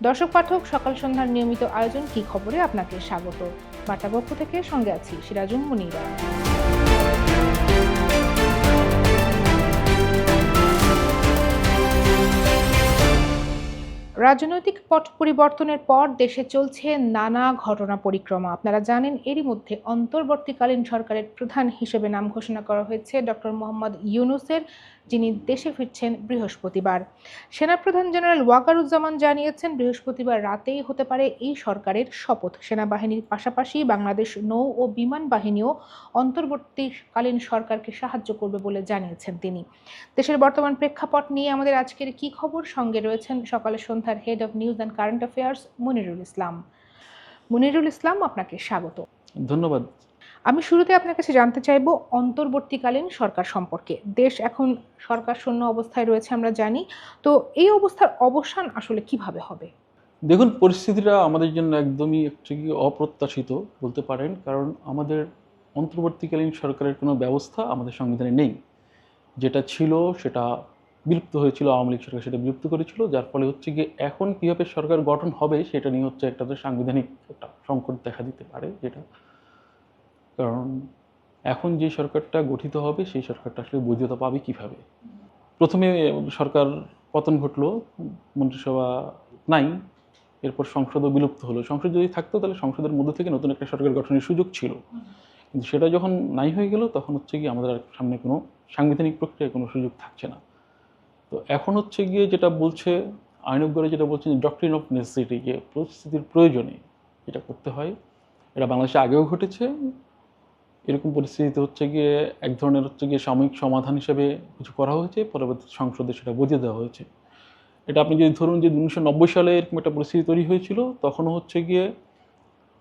দর্শক পাঠক, সকাল সন্ধ্যার নিয়মিত আয়োজন কি খবরে আপনাকে স্বাগত? বার্তা পক্ষ থেকে সঙ্গে আছি সিরাজুম মুনিরা। রাজনৈতিক পট পরিবর্তনের পর দেশে চলছে নানা ঘটনা পরিক্রমা। আপনারা জানেন, এরই মধ্যে অন্তর্বর্তীকালীন সরকারের প্রধান হিসেবে নাম ঘোষণা করা হয়েছে ডক্টর মোহাম্মদ ইউনুসের যিনি দেশে ফিরছেন বৃহস্পতিবার। সেনাপ্রধান জেনারেল ওয়াকারুজ্জামান জানিয়েছেন, বৃহস্পতিবার রাতেই হতে পারে এই সরকারের শপথ। সেনাবাহিনীর পাশাপাশি বাংলাদেশ নৌ ও বিমান বাহিনীও অন্তর্বর্তীকালীন সরকারকে সাহায্য করবে বলে জানিয়েছেন তিনি। দেশের বর্তমান প্রেক্ষাপট নিয়ে আমাদের আজকের কি খবর? সঙ্গে রয়েছেন সকালে সন্ধ্যার head of news and current affairs Monirul Islam. Monirul Islam, আপনাকে স্বাগত। ধন্যবাদ। আমি শুরুতে আপনার কাছে জানতে চাইব, অন্তর্বর্তীকালীন সরকার সম্পর্কে। দেশ এখন সরকার শূন্য অবস্থায় রয়েছে আমরা জানি। তো এই অবস্থার অবসান আসলে কীভাবে হবে? দেখুন, পরিস্থিতিটা আমাদের জন্য একদমই একটু অপ্রত্যাশিত বলতে পারেন, কারণ আমাদের অন্তর্বর্তীকালীন সরকারের কোনো ব্যবস্থা আমাদের সংবিধানে নেই। যেটা ছিল সেটা বিলুপ্ত হয়েছিল, আওয়ামী লীগ সরকার সেটা বিলুপ্ত করেছিল, যার ফলে হচ্ছে গিয়ে এখন কীভাবে সরকার গঠন হবে, সেটা নিয়ে হচ্ছে একটা সাংবিধানিক একটা সংকট দেখা দিতে পারে, যেটা কারণ এখন যে সরকারটা গঠিত হবে, সেই সরকারটা আসলে বৈধতা পাবে কীভাবে? প্রথমে সরকার পতন ঘটলো, মন্ত্রিসভা নাই, এরপর সংসদও বিলুপ্ত হলো। সংসদ যদি থাকতো, তাহলে সংসদের মধ্যে থেকে নতুন একটা সরকার গঠনের সুযোগ ছিল। কিন্তু সেটা যখন নাই হয়ে গেল, তখন হচ্ছে গিয়ে আমাদের সামনে কোনো সাংবিধানিক প্রক্রিয়ায় কোনো সুযোগ থাকছে না। তো এখন হচ্ছে গিয়ে যেটা বলছে আইনজ্ঞরা যেটা বলছেন ডক্টরিন অফ নেসেসিটি যে পরিস্থিতির প্রয়োজনে যেটা করতে হয়, এটা বাংলাদেশে আগেও ঘটেছে এরকম পরিস্থিতিতে হচ্ছে গিয়ে এক ধরনের হচ্ছে গিয়ে সাময়িক সমাধান হিসেবে কিছু করা হয়েছে, পরবর্তী সংসদে সেটা বুঝিয়ে দেওয়া হয়েছে। এটা আপনি যদি ধরুন যে উনিশশো নব্বই সালে এরকম একটা পরিস্থিতি তৈরি হয়েছিল, তখনও হচ্ছে গিয়ে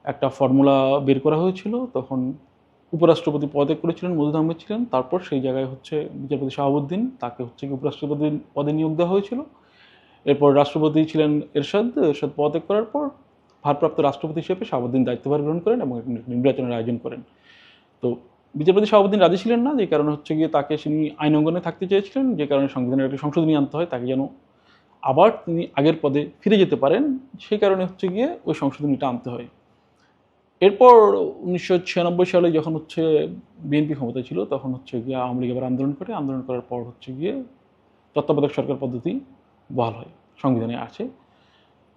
একটা ফর্মুলা বের করা হয়েছিল, তখন উপরাষ্ট্রপতি পদে করেছিলেন মধুদ আহমেদ ছিলেন তারপর সেই জায়গায় হচ্ছে বিচারপতি শাহাবুদ্দিন তাকে হচ্ছে কি উপরাষ্ট্রপতি পদে নিয়োগ দেওয়া হয়েছিল। এরপর রাষ্ট্রপতি ছিলেন এরশাদ এরশাদ পদত্যাগ করার পর ভারপ্রাপ্ত রাষ্ট্রপতি হিসেবে শাহাবুদ্দিন দায়িত্বভার গ্রহণ করেন এবং নির্বাচনের আয়োজন করেন। তো বিচারপতি শাহাবুদ্দিন রাজি ছিলেন না, যে কারণে হচ্ছে গিয়ে তাকে তিনি আইন অঙ্গনে থাকতে চেয়েছিলেন, যে কারণে সংবিধানের একটা সংশোধনী আনতে হয়, তাকে যেন আবার তিনি আগের পদে ফিরে যেতে পারেন, সেই কারণে হচ্ছে গিয়ে ওই সংশোধনীটা আনতে হয়। এরপর উনিশশো ছিয়ানব্বই সালে যখন হচ্ছে বিএনপি ক্ষমতা ছিল, তখন হচ্ছে গিয়ে আওয়ামী লীগ আবার আন্দোলন করে, আন্দোলন করার পর হচ্ছে গিয়ে তত্ত্বাবধায়ক সরকার পদ্ধতি বহাল হয়, সংবিধানে আছে।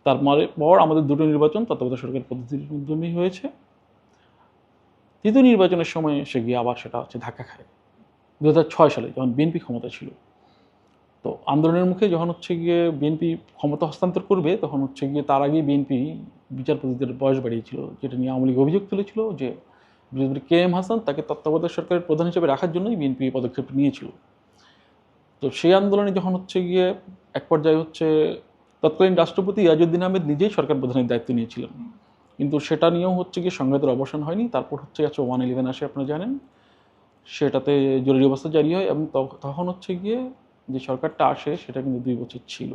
তার পর আমাদের দুটো নির্বাচন তত্ত্বাবধায়ক সরকার পদ্ধতির মাধ্যমেই হয়েছে। তৃতীয় নির্বাচনের সময় এসে গিয়ে আবার সেটা হচ্ছে ধাক্কা খায়। দু সালে যখন বিএনপি ক্ষমতা ছিল, তো আন্দোলনের মুখে যখন হচ্ছে গিয়ে বিএনপি ক্ষমতা হস্তান্তর করবে, তখন হচ্ছে গিয়ে তার আগেই বিএনপি বিচারপতিদের বয়স বাড়িয়েছিল, যেটা নিয়ে আওয়ামী অভিযোগ তুলেছিল যে বিচারপতি কে এম হাসান তাকে তত্ত্বাবধায়ক সরকারের প্রধান হিসেবে রাখার জন্যই বিএনপি পদক্ষেপ নিয়েছিল। তো সেই আন্দোলনে যখন হচ্ছে গিয়ে এক পর্যায়ে হচ্ছে তৎকালীন রাষ্ট্রপতি ইয়াজুদ্দিন আহমেদ নিজেই সরকার প্রধানের দায়িত্ব নিয়েছিলেন। কিন্তু সেটা নিয়েও হচ্ছে গিয়ে সংঘাতের অবসান হয়নি। তারপর হচ্ছে গেছে ওয়ান ইলেভেন আসে আপনারা জানেন। সেটাতে জরুরি অবস্থা জারি হয় এবং তখন হচ্ছে গিয়ে যে সরকারটা আসে, সেটা কিন্তু দুই বছর ছিল।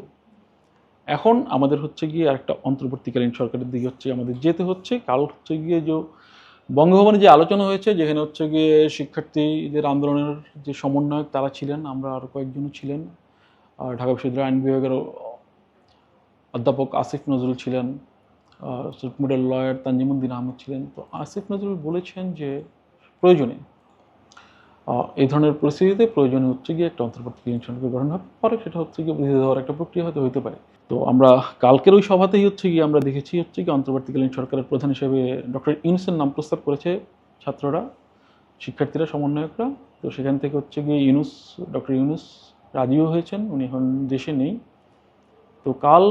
এখন আমাদের হচ্ছে গিয়ে আরেকটা অন্তর্বর্তীকালীন সরকারের দিকে হচ্ছে আমাদের যেতে হচ্ছে। কাল হচ্ছে গিয়ে যে বঙ্গভবনে যে আলোচনা হয়েছে, যেখানে হচ্ছে গিয়ে শিক্ষার্থীদের আন্দোলনের যে সমন্বয়ক তারা ছিলেন, আমরা আরও কয়েকজনও ছিলেন। ঢাকা বিশ্ববিদ্যালয় আইন বিভাগের অধ্যাপক আসিফ নজরুল ছিলেন। মিডল লয়ার তানজিমুদ্দিন আহমেদ ছিলেন। তো আসিফ নজরুল বলেছেন যে প্রয়োজনে এই ধরনের পরিস্থিতিতে প্রয়োজনে হচ্ছে গিয়ে একটা অন্তর্বর্তীকালীন সরকার গঠন হবে। পরে সেটা হচ্ছে গিয়ে বুঝে দেওয়ার একটা প্রক্রিয়া হয়তো হতে পারে। তো আমরা কালকের ওই সভাতেই হচ্ছে গিয়ে আমরা দেখেছি হচ্ছে কি অন্তর্বর্তীকালীন সরকারের প্রধান হিসেবে ডক্টর ইউনুসের নাম প্রস্তাব করেছে ছাত্ররা, শিক্ষার্থীরা, সমন্বয়করা। তো সেখান থেকে হচ্ছে গিয়ে ইউনুস, ডক্টর ইউনুস রাজিও হয়েছেন। উনি এখন দেশে নেই। তো কাল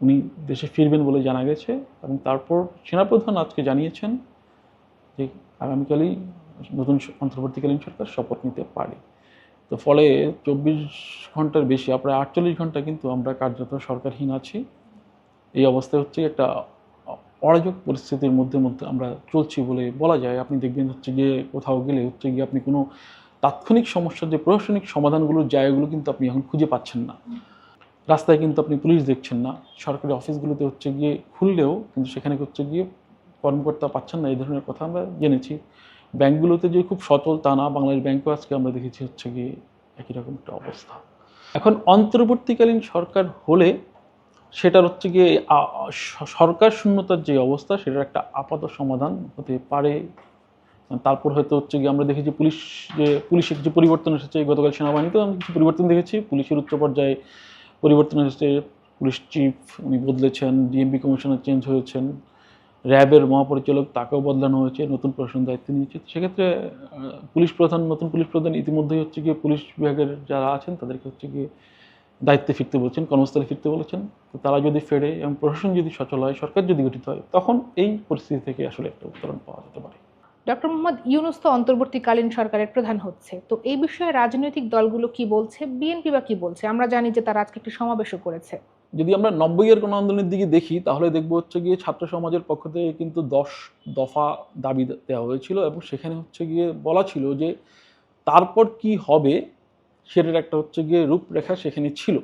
উনি দেশে ফিরবেন বলে জানা গেছে এবং তারপর সেনাপ্রধান আজকে জানিয়েছেন যে আগামীকালই নতুন অন্তর্বর্তীকালীন সরকার শপথ নিতে পারে। তো ফলে চব্বিশ ঘণ্টার বেশি প্রায় আটচল্লিশ ঘণ্টা কিন্তু আমরা কার্যত সরকারহীন আছি। এই অবস্থায় হচ্ছে একটা অরাজক পরিস্থিতির মধ্যে মধ্যে আমরা চলছি বলে বলা যায়। আপনি দেখবেন হচ্ছে গিয়ে কোথাও গেলে হচ্ছে গিয়ে আপনি কোনো তাৎক্ষণিক সমস্যার যে প্রশাসনিক সমাধানগুলোর জায়গাগুলো কিন্তু আপনি এখন খুঁজে পাচ্ছেন না। রাস্তায় কিন্তু আপনি পুলিশ দেখছেন না। সরকারি অফিসগুলোতে হচ্ছে গিয়ে খুললেও কিন্তু সেখানে হচ্ছে গিয়ে কর্মকর্তা পাচ্ছেন না, এই ধরনের কথা আমরা জেনেছি। ব্যাংকগুলোতে যে খুব সচল তা না বাংলাদেশ ব্যাংকও আজকে আমরা দেখেছি হচ্ছে গিয়ে একই রকম একটা অবস্থা। এখন অন্তর্বর্তীকালীন সরকার হলে সেটার হচ্ছে গিয়ে সরকার শূন্যতার যে অবস্থা, সেটার একটা আপাত সমাধান হতে পারে। তারপর হয়তো হচ্ছে গিয়ে আমরা দেখেছি পুলিশ যে, পুলিশের যে পরিবর্তন এসেছে গতকাল সেনাবাহিনীতেও আমরা কিছু পরিবর্তন দেখেছি। পুলিশের উচ্চ পর্যায়ে পরিবর্তন এসেছে পুলিশ চিফ উনি বদলেছেন ডিএমপি কমিশনার চেঞ্জ হয়েছেন, র্যাবের মহাপরিচালক তাকেও বদলানো হয়েছে, নতুন প্রশাসন দায়িত্ব নিয়েছে। সেক্ষেত্রে পুলিশ প্রধান, নতুন পুলিশ প্রধান ইতিমধ্যেই হচ্ছে গিয়ে পুলিশ বিভাগের যারা আছেন, তাদেরকে হচ্ছে গিয়ে দায়িত্বে ফিরতে বলছেন, কর্মস্থলে ফিরতে বলেছেন। তো তারা যদি ফেরে এবং প্রশাসন যদি সচল হয়, সরকার যদি গঠিত হয়, তখন এই পরিস্থিতি থেকে আসলে একটা উত্তরণ পাওয়া যেতে পারে। ডক্টর মোহাম্মদ ইউনুস তো অন্তর্বর্তীকালীন সরকারের প্রধান হচ্ছে। তো এই বিষয়ে রাজনৈতিক দলগুলো কি বলছে? বিএনপি বা কি বলছে? আমরা জানি যে তারা আজকে একটি সমাবেশও করেছে। যদি আমরা নব্বইয়ের কোনো আন্দোলনের দিকে দেখি, তাহলে দেখব হচ্ছে গিয়ে ছাত্র সমাজের পক্ষ থেকে কিন্তু দশ দফা দাবি দেওয়া হয়েছিল এবং সেখানে হচ্ছে গিয়ে বলা ছিল যে তারপর কি হবে সেটার একটা হচ্ছে গিয়ে রূপরেখা সেখানে ছিল।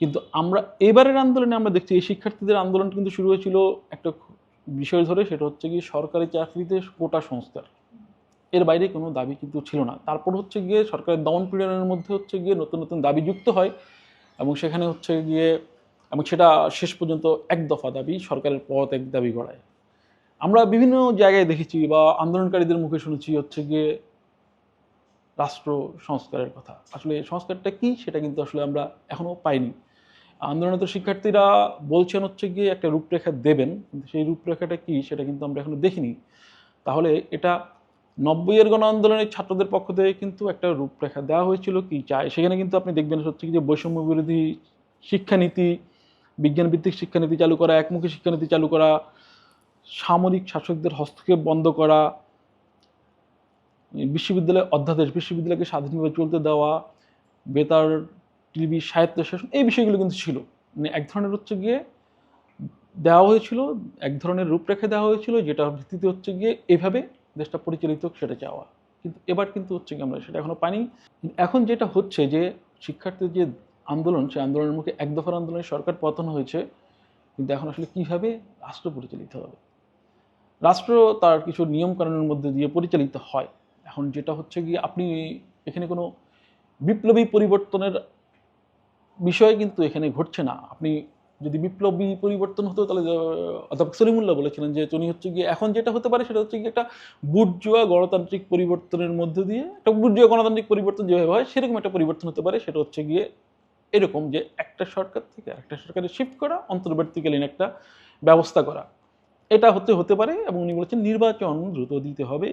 কিন্তু আমরা এবারের আন্দোলনে আমরা দেখছি এই শিক্ষার্থীদের আন্দোলন কিন্তু শুরু হয়েছিল একটা বিষয় ধরে সেটা হচ্ছে গিয়ে সরকারি চাকরিতে কোটা সংস্কার। এর বাইরে কোনো দাবি কিন্তু ছিল না। তারপর হচ্ছে গিয়ে সরকারের দমন পীড়নের মধ্যে হচ্ছে গিয়ে নতুন নতুন দাবি যুক্ত হয় এবং সেখানে হচ্ছে গিয়ে এবং সেটা শেষ পর্যন্ত এক দফা দাবি সরকারের পথ এক দাবি গড়ায়। আমরা বিভিন্ন জায়গায় দেখেছি বা আন্দোলনকারীদের মুখে শুনেছি হচ্ছে গিয়ে রাষ্ট্র সংস্কারের কথা। আসলে সংস্কারটা কি সেটা কিন্তু আসলে আমরা এখনও পাইনি। আন্দোলনরত শিক্ষার্থীরা বলছেন হচ্ছে গিয়ে একটা রূপরেখা দেবেন, কিন্তু সেই রূপরেখাটা কি সেটা কিন্তু আমরা এখনও দেখিনি। তাহলে এটা নব্বইয়ের গণ আন্দোলনের ছাত্রদের পক্ষ থেকে কিন্তু একটা রূপরেখা দেওয়া হয়েছিল কি? চায় সেখানে কিন্তু আপনি দেখবেন হচ্ছে যে বৈষম্য বিরোধী শিক্ষানীতি বিজ্ঞান ভিত্তিক শিক্ষানীতি চালু করা, একমুখী শিক্ষানীতি চালু করা, সামরিক শাসকদের হস্তক্ষেপ বন্ধ করা, বিশ্ববিদ্যালয় অধ্যাদেশ, বিশ্ববিদ্যালয়কে স্বাধীনভাবে চলতে দেওয়া, বেতার টিভি, স্বায়ত্তশাসন এই বিষয়গুলো কিন্তু ছিল। মানে এক ধরনের হচ্ছে গিয়ে দেওয়া হয়েছিল, এক ধরনের রূপরেখা দেওয়া হয়েছিল যেটা ভিত্তিতে হচ্ছে গিয়ে এভাবে দেশটা পরিচালিত সেটা চাওয়া। কিন্তু এবার কিন্তু হচ্ছে কি আমরা সেটা এখনও পাইনি। এখন যেটা হচ্ছে যে শিক্ষার্থীর যে আন্দোলন, সেই আন্দোলনের মুখে এক দফার আন্দোলনে সরকার পতন হয়েছে, কিন্তু এখন আসলে কীভাবে রাষ্ট্র পরিচালিত হবে? রাষ্ট্র তার কিছু নিয়ম কানুনের মধ্যে দিয়ে পরিচালিত হয়। এখন যেটা হচ্ছে গিয়ে আপনি এখানে কোনো বিপ্লবী পরিবর্তনের বিষয় কিন্তু এখানে ঘটছে না। আপনি যদি বিপ্লবী পরিবর্তন হতো, তাহলে অধ্যাপক সলিমুল্লাহ বলেছিলেন যে, উনি হচ্ছে গিয়ে এখন যেটা হতে পারে, সেটা হচ্ছে গিয়ে একটা বুর্জুয়া গণতান্ত্রিক পরিবর্তনের মধ্যে দিয়ে, একটা বুর্জুয়া গণতান্ত্রিক পরিবর্তন যেভাবে হয়, সেরকম একটা পরিবর্তন হতে পারে, সেটা হচ্ছে গিয়ে এরকম যে, একটা সরকার থেকে একটা সরকারে শিফট করা, অন্তর্বর্তীকালীন একটা ব্যবস্থা করা। এটা হতে হতে পারে এবং উনি বলেছেন, নির্বাচন দ্রুত দিতে হবে।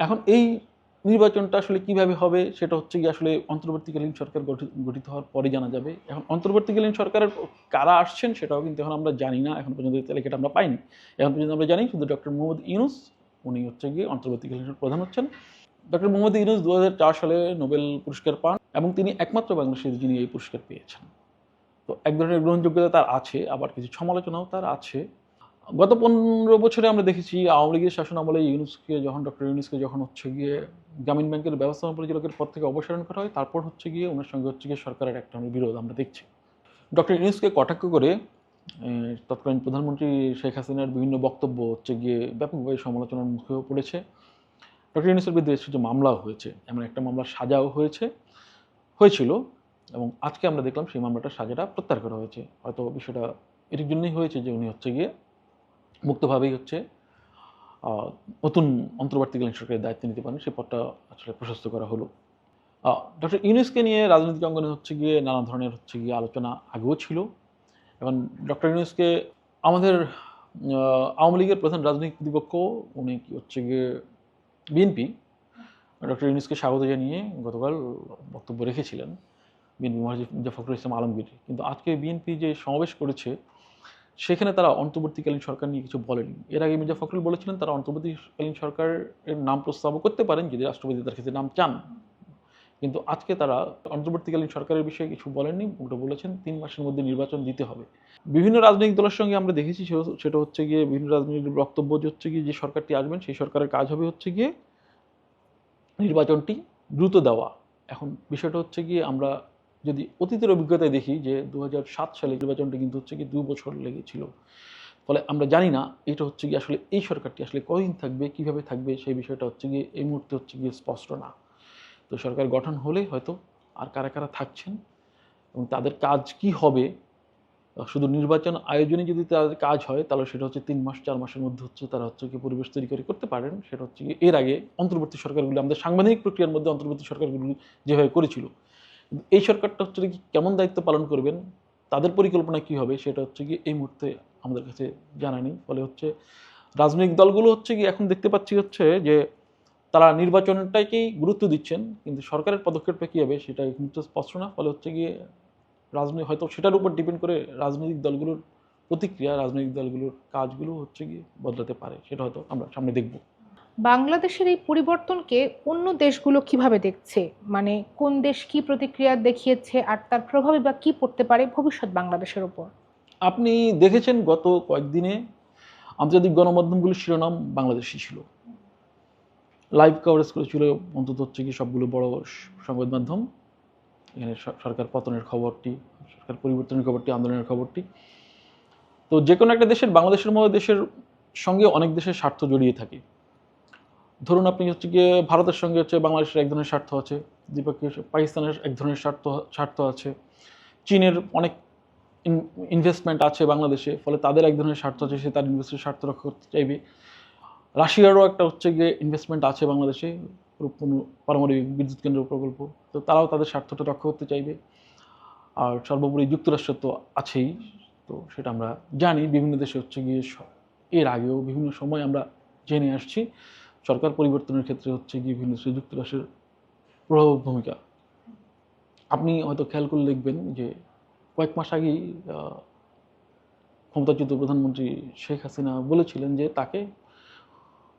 এখন এই নির্বাচনটা আসলে কীভাবে হবে সেটা হচ্ছে কি আসলে অন্তর্বর্তীকালীন সরকার গঠি- গঠিত হওয়ার পরে জানা যাবে। এখন অন্তর্বর্তীকালীন সরকারের কারা আসছেন সেটাও কিন্তু এখন আমরা জানি না। এখন পর্যন্ত তালিকাটা আমরা পাইনি। এখন পর্যন্ত আমরা জানি শুধু ডক্টর মোহাম্মদ ইউনুস, উনি হচ্ছে গিয়ে অন্তর্বর্তীকালীন প্রধান হচ্ছেন। ডক্টর মোহাম্মদ ইউনুস দু হাজার চার সালে নোবেল পুরস্কার পান এবং তিনি একমাত্র বাংলাদেশের যিনি এই পুরস্কার পেয়েছেন। তো এক ধরনের গ্রহণযোগ্যতা তার আছে, আবার কিছু সমালোচনাও তার আছে। গত পনেরো বছরে আমরা দেখেছি আওয়ামী লীগের শাসন আমলে ইউনুসকে যখন, ডক্টর ইউনুসকে যখন হচ্ছে গিয়ে গ্রামীণ ব্যাংকের ব্যবস্থাপনা পরিচালকের পদ থেকে অপসারণ করা হয়, তারপর হচ্ছে গিয়ে ওনার সঙ্গে হচ্ছে গিয়ে সরকারের একটা বিরোধ আমরা দেখছি। ডক্টর ইউনুসকে কটাক্ষ করে তৎকালীন প্রধানমন্ত্রী শেখ হাসিনার বিভিন্ন বক্তব্য হচ্ছে গিয়ে ব্যাপকভাবে সমালোচনার মুখেও পড়েছে। ডক্টর ইউনুসের বিরুদ্ধে কিছু মামলাও হয়েছে, এমন একটা মামলা সাজাও হয়েছে, হয়েছিল এবং আজকে আমরা দেখলাম সেই মামলাটার সাজাটা প্রত্যাহার করা হয়েছে। হয়তো বিষয়টা এটির জন্যই হয়েছে যে উনি হচ্ছে গিয়ে মুক্তভাবেই হচ্ছে নতুন অন্তর্বর্তীকালীন সরকারের দায়িত্ব নিতে পারেন। সেই পদটা আসলে প্রশস্ত করা হলো। ডক্টর ইউনুসকে নিয়ে রাজনৈতিক অঙ্গনে হচ্ছে গিয়ে নানা ধরনের হচ্ছে গিয়ে আলোচনা আগেও ছিল। এবং ডক্টর ইউনুসকে আমাদের আওয়ামী লীগের প্রধান রাজনৈতিক প্রতিপক্ষ উনি হচ্ছে গিয়ে বিএনপি, ডক্টর ইউনুসকে স্বাগত জানিয়ে গতকাল বক্তব্য রেখেছিলেন বিএনপি মির্জা ফখরুল ইসলাম আলমগীর। কিন্তু আজকে বিএনপি যে সমাবেশ করেছে সেখানে তারা অন্তর্বর্তীকালীন সরকার নিয়ে কিছু বলেনি। এর আগে মির্জা ফখরুল বলেছিলেন, তারা অন্তর্বর্তীকালীন সরকারের নাম প্রস্তাবও করতে পারেন যদি রাষ্ট্রপতি তার ক্ষেত্রে নাম চান। কিন্তু আজকে তারা অন্তর্বর্তীকালীন সরকারের বিষয়ে কিছু বলেননি উল্টো বলেছেন, তিন মাসের মধ্যে নির্বাচন দিতে হবে। বিভিন্ন রাজনৈতিক দলের সঙ্গে আমরা দেখেছি সেটা হচ্ছে গিয়ে বিভিন্ন রাজনৈতিক বক্তব্য যে হচ্ছে গিয়ে যে সরকারটি আসবেন সেই সরকারের কাজ হবে হচ্ছে গিয়ে নির্বাচনটি দ্রুত দেওয়া। এখন বিষয়টা হচ্ছে গিয়ে আমরা যদি অতীতের অভিজ্ঞতায় দেখি যে দু হাজার সাত সালে নির্বাচনটি কিন্তু হচ্ছে কি দু বছর লেগেছিল। ফলে আমরা জানি না এটা হচ্ছে কি আসলে এই সরকারটি আসলে কদিন থাকবে, কীভাবে থাকবে, সেই বিষয়টা হচ্ছে গিয়ে এই মুহূর্তে হচ্ছে গিয়ে স্পষ্ট না। তো সরকার গঠন হলে হয়তো আর কারা কারা থাকছেন এবং তাদের কাজ কি হবে, শুধু নির্বাচন আয়োজনে যদি তাদের কাজ হয়, তাহলে সেটা হচ্ছে তিন মাস, চার মাসের মধ্যে হচ্ছে তারা হচ্ছে কি পরিবেশ তৈরি করে করতে পারেন। সেটা হচ্ছে এর আগে অন্তর্বর্তী সরকারগুলো, আমাদের সাংবিধানিক প্রক্রিয়ার মধ্যে অন্তর্বর্তী সরকারগুলো যেভাবে করেছিল এই সরকারটা হচ্ছে কি কেমন দায়িত্ব পালন করবেন? তাদের পরিকল্পনা কি হবে? সেটা হচ্ছে কি এই মুহূর্তে আমাদের কাছে জানা নেই। ফলে হচ্ছে রাজনৈতিক দলগুলো হচ্ছে কি এখন দেখতে পাচ্ছি হচ্ছে যে তারা নির্বাচনটাকেই গুরুত্ব দিচ্ছেন, কিন্তু সরকারের পদক্ষেপটা কী হবে সেটা কিন্তু স্পষ্ট না। ফলে হচ্ছে গিয়ে রাজনীতি হয়তো সেটার উপর ডিপেন্ড করে রাজনৈতিক দলগুলোর প্রতিক্রিয়া, রাজনৈতিক দলগুলোর কাজগুলো হচ্ছে গিয়ে বদলাতে পারে, সেটা হয়তো আমরা সামনে দেখব। বাংলাদেশের এই পরিবর্তনকে অন্য দেশগুলো কীভাবে দেখছে? মানে কোন দেশ কি প্রতিক্রিয়া দেখিয়েছে আর তার প্রভাবে বা কি পড়তে পারে ভবিষ্যৎ বাংলাদেশের উপর আপনি দেখেছেন গত কয়েকদিনে আন্তর্জাতিক গণমাধ্যমগুলোর শিরোনাম বাংলাদেশি ছিল। লাইভ কভারেজ করেছিল, অন্তত হচ্ছে কি সবগুলো বড় সংবাদ মাধ্যম। এখানে সরকার পতনের খবরটি, সরকার পরিবর্তনের খবরটি, আন্দোলনের খবরটি। তো যে কোনো একটা দেশের, বাংলাদেশের মতো দেশের সঙ্গে অনেক দেশের স্বার্থ জড়িয়ে থাকে। ধরুন আপনি হচ্ছে গিয়ে ভারতের সঙ্গে হচ্ছে বাংলাদেশের এক ধরনের স্বার্থ আছে, দ্বিপক্ষীয় পাকিস্তানের এক ধরনের স্বার্থ স্বার্থ আছে, চীনের অনেক ইনভেস্টমেন্ট আছে বাংলাদেশে, ফলে তাদের এক ধরনের স্বার্থ আছে, সে তার ইনভেস্টের স্বার্থ রক্ষা করতে চাইবে। রাশিয়ারও একটা হচ্ছে গিয়ে ইনভেস্টমেন্ট আছে বাংলাদেশে পারমাণবিক বিদ্যুৎ কেন্দ্র প্রকল্প, তো তারাও তাদের স্বার্থটা রক্ষা করতে চাইবে। আর সর্বোপরি যুক্তরাষ্ট্র তো আছেই, তো সেটা আমরা জানি। বিভিন্ন দেশে হচ্ছে গিয়ে এর আগেও বিভিন্ন সময় আমরা জেনে আসছি। সরকার পরিবর্তনের ক্ষেত্রে হচ্ছে গিয়ে বিভিন্ন যুক্তরাষ্ট্রের প্রভাব ভূমিকা। আপনি হয়তো খেয়াল করলে দেখবেন যে কয়েক মাস আগেই ক্ষমতাচ্যুত প্রধানমন্ত্রী শেখ হাসিনা বলেছিলেন যে তাকে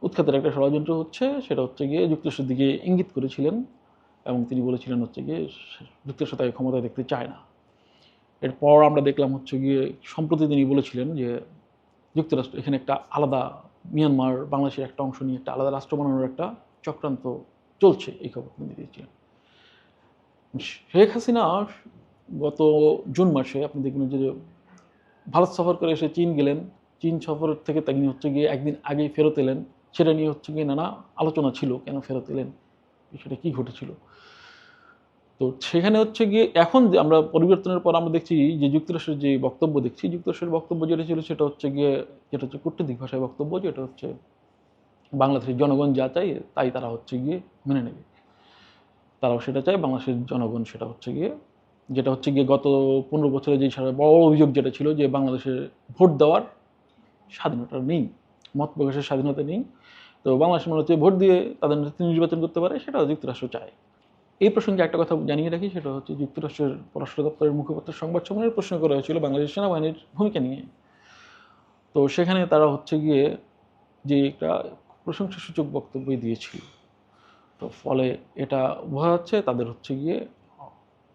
উৎখাতের একটা ষড়যন্ত্র হচ্ছে, সেটা হচ্ছে গিয়ে যুক্তরাষ্ট্রের দিকে ইঙ্গিত করেছিলেন এবং তিনি বলেছিলেন হচ্ছে গিয়ে যুক্তরাষ্ট্র তাকে ক্ষমতায় দেখতে চায় না। এরপর আমরা দেখলাম হচ্ছে গিয়ে সম্প্রতি তিনি বলেছিলেন যে যুক্তরাষ্ট্র এখানে একটা আলাদা মিয়ানমার, বাংলাদেশের একটা অংশ নিয়ে একটা আলাদা রাষ্ট্র বানানোর একটা চক্রান্ত চলছে, এই খবর তিনি দিয়েছিলেন শেখ হাসিনা গত জুন মাসে আপনি দেখবেন যে ভারত সফর করে এসে চীন গেলেন। চীন সফর থেকে তিনি হচ্ছে গিয়ে একদিন আগেই ফেরত এলেন। সেটা নিয়ে হচ্ছে গিয়ে নানা আলোচনা ছিল, কেন ফেরত এলেন? সেটা কী ঘটেছিল? তো সেখানে হচ্ছে গিয়ে এখন যে আমরা পরিবর্তনের পর আমরা দেখছি যে যুক্তরাষ্ট্রের যে বক্তব্য দেখছি, যুক্তরাষ্ট্রের বক্তব্য যেটা ছিল সেটা হচ্ছে গিয়ে, যেটা হচ্ছে কূটনৈতিক ভাষায় বক্তব্য, যেটা হচ্ছে বাংলাদেশের জনগণ যা চাই তাই তারা হচ্ছে গিয়ে মেনে নেবে। তারাও সেটা চায়, বাংলাদেশের জনগণ সেটা হচ্ছে গিয়ে, যেটা হচ্ছে গিয়ে গত পনেরো বছরে যে সারা বড় অভিযোগ যেটা ছিল যে বাংলাদেশে ভোট দেওয়ার স্বাধীনতা নেই, মত প্রকাশের স্বাধীনতা নেই। তো বাংলাদেশের মানুষ যে ভোট দিয়ে তাদের নির্বাচন করতে পারে সেটা যুক্তরাষ্ট্র চায়। এই প্রসঙ্গে একটা কথা জানিয়ে রাখি, সেটা হচ্ছে যুক্তরাষ্ট্রের পররাষ্ট্র দপ্তরের মুখপাত্র সংবাদ সম্মেলনে প্রশ্ন করা হয়েছিল বাংলাদেশ সেনাবাহিনীর ভূমিকা নিয়ে। তো সেখানে তারা হচ্ছে গিয়ে যে একটা প্রশংসাসূচক বক্তব্যই দিয়েছিল। তো ফলে এটা বোঝা যাচ্ছে তাদের হচ্ছে গিয়ে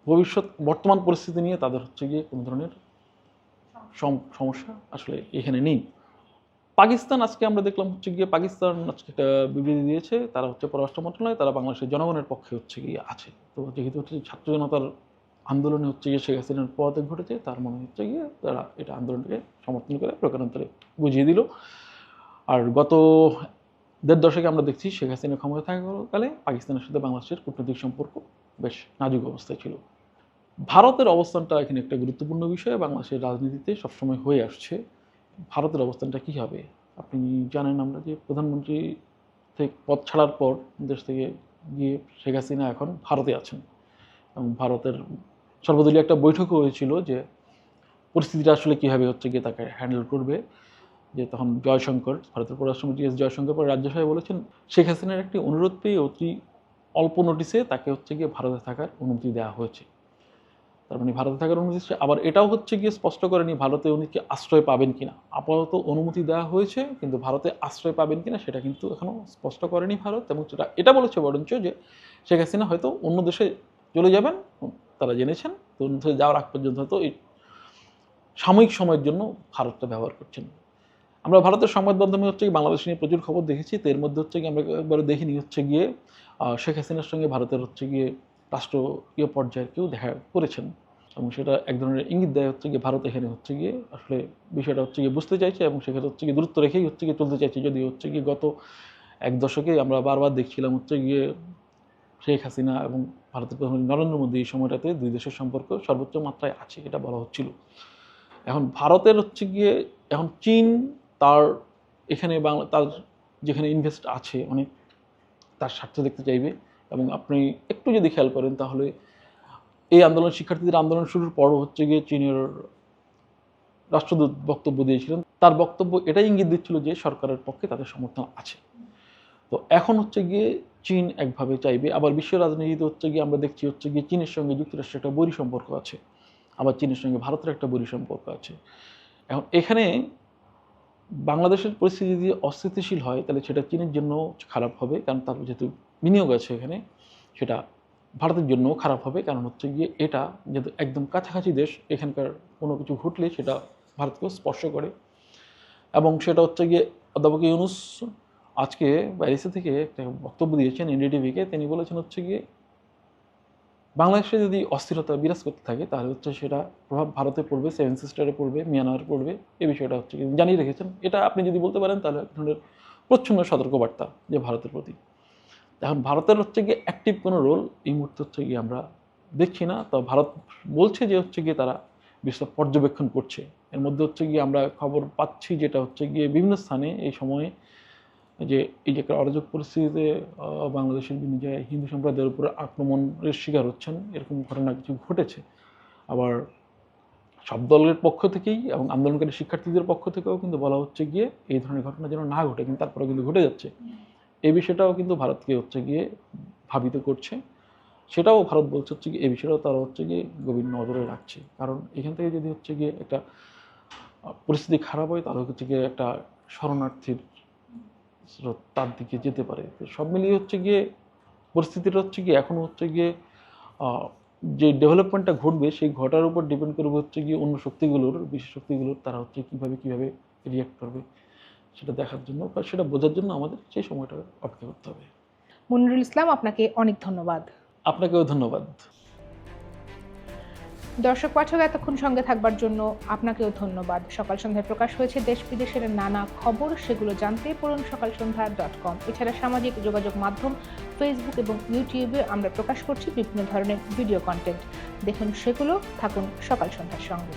ভবিষ্যৎ, বর্তমান পরিস্থিতি নিয়ে তাদের হচ্ছে গিয়ে কোনো ধরনের সম- সমস্যা আসলে এখানে নেই। পাকিস্তান আজকে আমরা দেখলাম হচ্ছে গিয়ে পাকিস্তান আজকে একটা বিবৃতি দিয়েছে, তারা হচ্ছে পররাষ্ট্র মন্ত্রণালয়, তারা বাংলাদেশের জনগণের পক্ষে হচ্ছে গিয়ে আছে। তো যেহেতু হচ্ছে ছাত্র জনতার আন্দোলনে হচ্ছে গিয়ে শেখ হাসিনার পদত্যাগ ঘটেছে, তার মনে হচ্ছে গিয়ে তারা এটা আন্দোলনকে সমর্থন করে প্রকারান্তরে বুঝিয়ে দিল। আর গত দেড় দশকে আমরা দেখছি শেখ হাসিনা ক্ষমতা থাকাকালে পাকিস্তানের সাথে বাংলাদেশের কূটনৈতিক সম্পর্ক বেশ নাজুক অবস্থায় ছিল। ভারতের অবস্থানটা এখানে একটা গুরুত্বপূর্ণ বিষয়, বাংলাদেশের রাজনীতিতে সবসময় হয়ে আসছে। ভারতের অবস্থানটা কী হবে? আপনি জানেন আমরা যে প্রধানমন্ত্রী থেকে পদ ছাড়ার পর দেশ থেকে গিয়ে শেখ হাসিনা এখন ভারতে আছেন। এবং ভারতের সর্বদলীয় একটা বৈঠকও হয়েছিল যে পরিস্থিতিটা আসলে কীভাবে হচ্ছে গিয়ে তাকে হ্যান্ডেল করবে। যে তখন জয়শঙ্কর, ভারতের পররাষ্ট্রমন্ত্রী এস জয়শঙ্কর পরে রাজ্যসভায় বলেছেন, শেখ হাসিনার একটি অনুরোধ পেয়ে অতি অল্প নোটিসে তাকে হচ্ছে গিয়ে ভারতে থাকার অনুমতি দেওয়া হয়েছে। তার মানে ভারতে থাকার অনুমতি দিচ্ছে। আবার এটাও হচ্ছে গিয়ে স্পষ্ট করেনি ভারতে উনি কি আশ্রয় পাবেন কিনা আপাতত অনুমতি দেওয়া হয়েছে, কিন্তু ভারতে আশ্রয় পাবেন কিনা সেটা কিন্তু এখনও স্পষ্ট করেনি ভারত এবং সেটা, এটা বলেছে বরঞ্চ যে শেখ হাসিনা হয়তো অন্য দেশে চলে যাবেন, তারা জেনেছেন, তো অন্য দেশে যাওয়ার আগ পর্যন্ত হয়তো এই সাময়িক সময়ের জন্য ভারতটা ব্যবহার করছেন আমরা ভারতের সংবাদ মাধ্যমে হচ্ছে কি বাংলাদেশ নিয়ে প্রচুর খবর দেখেছি, তো এর মধ্যে হচ্ছে কি আমরা একবারও দেখিনি হচ্ছে গিয়ে শেখ হাসিনার সঙ্গে ভারতের হচ্ছে গিয়ে রাষ্ট্রীয় পর্যায়ের কেউ দেখা করেছেন। এবং সেটা এক ধরনের ইঙ্গিত দেয় হচ্ছে গিয়ে ভারত এখানে হচ্ছে গিয়ে আসলে বিষয়টা হচ্ছে গিয়ে বুঝতে চাইছে এবং সেখানে হচ্ছে গিয়ে দূরত্ব রেখেই হচ্ছে গিয়ে চলতে চাইছে। যদি হচ্ছে গিয়ে গত এক দশকে আমরা বারবার দেখছিলাম হচ্ছে গিয়ে শেখ হাসিনা এবং ভারতের প্রধানমন্ত্রী নরেন্দ্র মোদী এই সময়টাতে দুই দেশের সম্পর্ক সর্বোচ্চ মাত্রায় আছে এটা বলা হচ্ছিল। এখন ভারতের হচ্ছে গিয়ে এখন চীন তার এখানে বাংলা তার যেখানে ইনভেস্ট আছে অনেক তার স্বার্থ দেখতে চাইবে। এবং আপনি একটু যদি খেয়াল করেন তাহলে এই আন্দোলন শিক্ষার্থীদের আন্দোলন শুরুর পরও হচ্ছে গিয়ে চীনের রাষ্ট্রদূত বক্তব্য দিয়েছিলেন। তার বক্তব্য এটাই ইঙ্গিত দিচ্ছিল যে সরকারের পক্ষে তাদের সমর্থন আছে। তো এখন হচ্ছে গিয়ে চীন একভাবে চাইবে, আবার বিশ্ব রাজনীতিতে হচ্ছে গিয়ে আমরা দেখছি হচ্ছে গিয়ে চীনের সঙ্গে যুক্তরাষ্ট্রের একটা বৈরী সম্পর্ক আছে, আবার চীনের সঙ্গে ভারতের একটা বৈরী সম্পর্ক আছে। এখন এখানে বাংলাদেশের পরিস্থিতি যদি অস্থিতিশীল হয়, তাহলে সেটা চীনের জন্য খারাপ হবে, কারণ তার যেহেতু বিনিয়োগ আছে এখানে, সেটা ভারতের জন্য খারাপ হবে। কারণ হচ্ছে গিয়ে এটা যেহেতু একদম কাছাকাছি দেশ, এখানকার কোনো কিছু ঘটলে সেটা ভারতকেও স্পর্শ করে। এবং সেটা হচ্ছে গিয়ে অধ্যাপক ইউনুস আজকে প্যারিসে থেকে একটা বক্তব্য দিয়েছেন এনডিটিভিকে। তিনি বলেছেন হচ্ছে গিয়ে, বাংলাদেশে যদি অস্থিরতা বিরাজ করতে থাকে, তাহলে হচ্ছে সেটা প্রভাব ভারতে পড়বে, সেভেন সিস্টারে পড়বে, মিয়ানমারে পড়বে। এই বিষয়টা হচ্ছে জানিয়ে রেখেছেন। এটা আপনি যদি বলতে পারেন, তাহলে এক ধরনের প্রচ্ছন্ন সতর্কবার্তা যে ভারতের প্রতি। এখন ভারতের হচ্ছে গিয়ে অ্যাক্টিভ কোনো রোল এই মুহূর্তে হচ্ছে গিয়ে আমরা দেখছি না। তো ভারত বলছে যে হচ্ছে গিয়ে তারা বিশ্ব পর্যবেক্ষণ করছে। এর মধ্যে হচ্ছে গিয়ে আমরা খবর পাচ্ছি যেটা হচ্ছে গিয়ে বিভিন্ন স্থানে এই সময়ে যে এই যে একটা অরাজক পরিস্থিতিতে বাংলাদেশের বিভিন্ন জায়গায় হিন্দু সম্প্রদায়ের উপরে আক্রমণের শিকার হচ্ছেন, এরকম ঘটনা কিছু ঘটেছে। আবার সব দলের পক্ষ থেকেই এবং আন্দোলনকারী শিক্ষার্থীদের পক্ষ থেকেও কিন্তু বলা হচ্ছে গিয়ে এই ধরনের ঘটনা যেন না ঘটে, কিন্তু তারপরে কিন্তু ঘটে যাচ্ছে। এই বিষয়টাও কিন্তু ভারতকে হচ্ছে গিয়ে ভাবিত করছে। সেটাও ভারত বলছে হচ্ছে গিয়ে, এই বিষয়টাও তারা হচ্ছে গিয়ে গভীর নজরে রাখছে। কারণ এখান থেকে যদি হচ্ছে গিয়ে একটা পরিস্থিতি খারাপ হয়, তাহলে হচ্ছে গিয়ে একটা শরণার্থীর তার দিকে যেতে পারে। সব মিলিয়ে হচ্ছে গিয়ে পরিস্থিতিটা হচ্ছে গিয়ে এখনও হচ্ছে গিয়ে যে ডেভেলপমেন্টটা ঘটবে, সেই ঘটার উপর ডিপেন্ড করবে হচ্ছে গিয়ে অন্য শক্তিগুলোর, বিশেষ শক্তিগুলোর, তারা হচ্ছে কীভাবে কীভাবে রিয়াক্ট করবে। সেটা দেখার জন্য বা সেটা বোঝার জন্য আমাদের সেই সময়টা অপেক্ষা করতে হবে। মনিরুল ইসলাম আপনাকে অনেক ধন্যবাদ। আপনাকেও ধন্যবাদ। দর্শক পাঠক এতক্ষণ সঙ্গে থাকবার জন্য আপনাকেও ধন্যবাদ। সকাল সন্ধ্যায় প্রকাশ হয়েছে দেশ বিদেশের নানা খবর সেগুলো জানতে পড়ুন সকাল সন্ধ্যা ডট কম এছাড়া সামাজিক যোগাযোগ মাধ্যম ফেসবুক এবং ইউটিউবে আমরা প্রকাশ করছি বিভিন্ন ধরনের ভিডিও কন্টেন্ট দেখুন সেগুলো থাকুন সকাল সন্ধ্যার সঙ্গে।